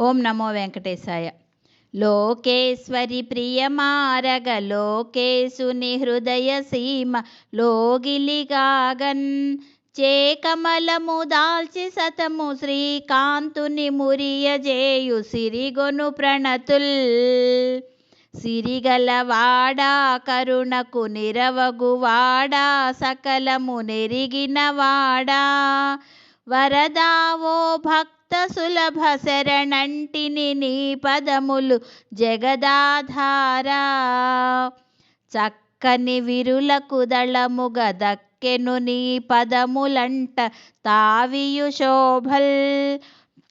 ఓం నమో వెంకటేశాయ. లోకేశ్వరి ప్రియమారగ లోకేశుని హృదయ సీమ లోగిలిగాగన్ చేకమలము దాల్చి సతము శ్రీకాంతుని మురియజేయు సిరిగొను ప్రణతుల్. సిరిగలవాడా కరుణకు నిరవగువాడా సకలము నెరిగినవాడా వరదావో భక్త భక్త సులభ శరణంటిని నీ పదములు జగదాధార. చక్కని విరులకు దళముగ దక్కెను నీ పదములంట తావియు శోభల్.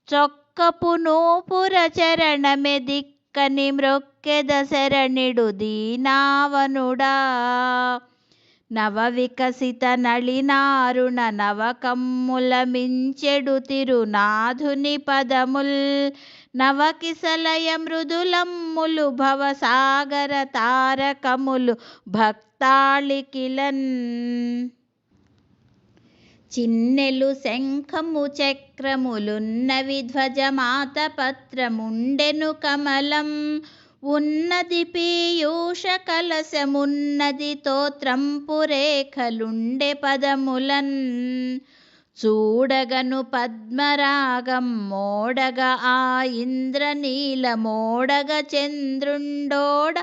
చొక్కపు నూపుర చరణమె దిక్కని మృక్కెద శరణిడు దీనావనుడా. నవ వికసిత నళినారుణ నవకమ్ముల మించెడు తిరునాధుని పదముల్ నవకిసలయ మృదులమ్ములు భవసాగర తారకములు భక్తాళికిలన్. చిన్నెలు శంఖము చక్రములున్నవి ధ్వజమాత పత్రముండెను కమలం. ఉన్నది పీయూష కలశమున్నది తోత్రంపు రేఖలుండె పదములన్. చూడగను పద్మరాగం మోడగ ఆ ఇంద్రనీల మోడగ చంద్రుండోడ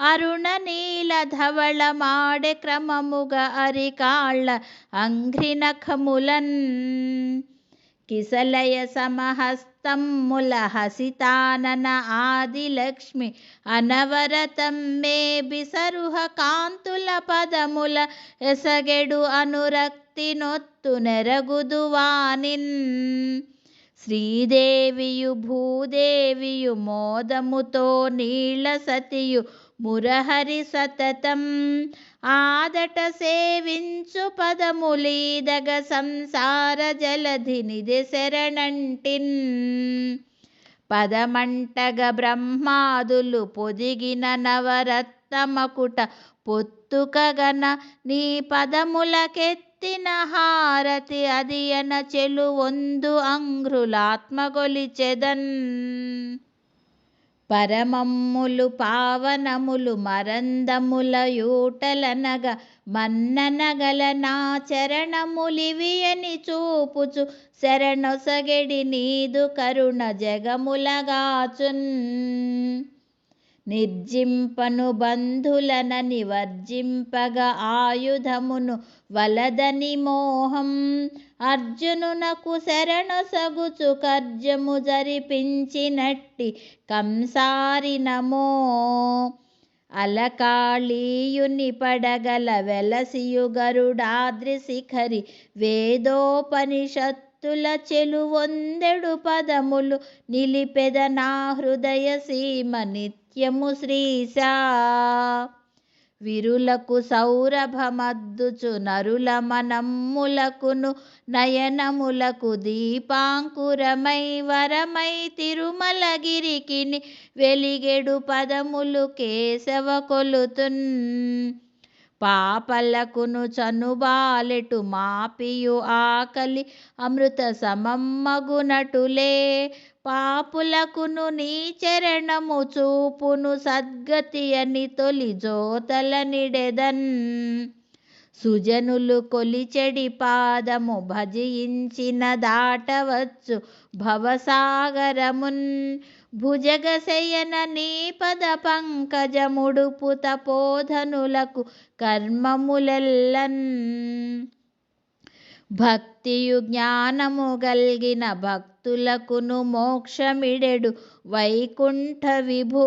అరుణ నీల ధవళ మాడె క్రమముగ అరికాళ్ళ అంఘ్రినఖములన్. కిసలయ సమహస్త తమ్ముల హసితానన ఆదిలక్ష్మి. అనవరతం మే బిసరుహ కాంతుల పదముల ఎసగెడు అనురక్తి నొత్తు నెరగుదువానిన్. శ్రీదేవియు భూదేవియు మోదముతో నీళ్ళ సతియు. మురహరి సతతం. ఆదట సేవించు పదములీదగ సంసార జలధినిది శరణంటిన్. పదమంటగ బ్రహ్మాదులు పొదిగిన నవరత్నమకుట పొత్తుకగన నీ పదములకెత్తిన హారతి అదియన చెలువొందు అంగ్రులాత్మగొలిచెదన్ పరమమ్ములు పావనములు మరందముల యూటలనగ మన్ననగల నా చరణములివియని చూపుచు శరణొసగెడి నీదు కరుణ జగములగాచున్. నిర్జింపను బంధులన నివర్జింపగ ఆయుధమును వలదని మోహం. అర్జునునకు శరణొసగుచు కర్జము జరిపించినట్టి కంసారి నమో. అలకాళీయుని పడగల వెలసియు గరుడాద్రి శిఖరి వేదోపనిషత్తుల చెలువొందెడు పదములు నిలిపెద నా హృదయ సీమ నిత్యము శ్రీశా. విరులకు సౌరభమద్దుచు నరుల మనమ్ములకును నయనములకు దీపాంకురమై వరమై తిరుమలగిరికిని వెలిగెడు పదములు కేశవ కొలుతున్. పాపలకును చనుబాలెటు మాపియు ఆకలి అమృత సమమ్మగునటులే పాపులకును నీ చరణము చూపును సద్గతి అని తొలి జోతల నిడెదన్ సుజనులు కొలిచెడి పాదము భజించిన దాటవచ్చు భవసాగరమున్. భుజగశయన నీపద పంకజముడుపు తపోధనులకు కర్మములెల్లన్. భక్తియు జ్ఞానము గల్గిన భక్తులకును మోక్షమిడెడు వైకుంఠ విభూ.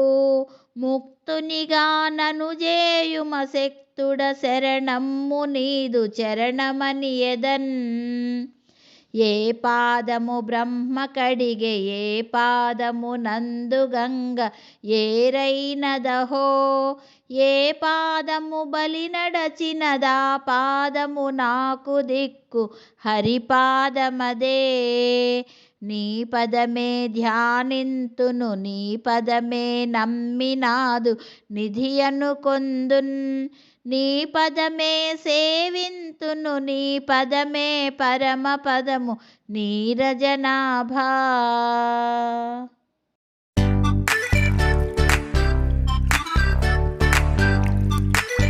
ముక్తునిగా నను జేయుమ శక్తుడ శరణమ్ము నీదు చరణమని ఎదన్ ఏ పాదము బ్రహ్మ కడిగే ఏ పాదము నందు గంగ ఏరైనదహో? ఏ పాదము బలి నడచినదా? పాదము నాకు దిక్కు హరిపాదమదే. నీ పదమే ధ్యానింతును నీ పదమే నమ్మినాదు నిధి అనుకొందున్ నీ పదమే సేవింతును నీ పదమే పరమ పదము నీరజనాభా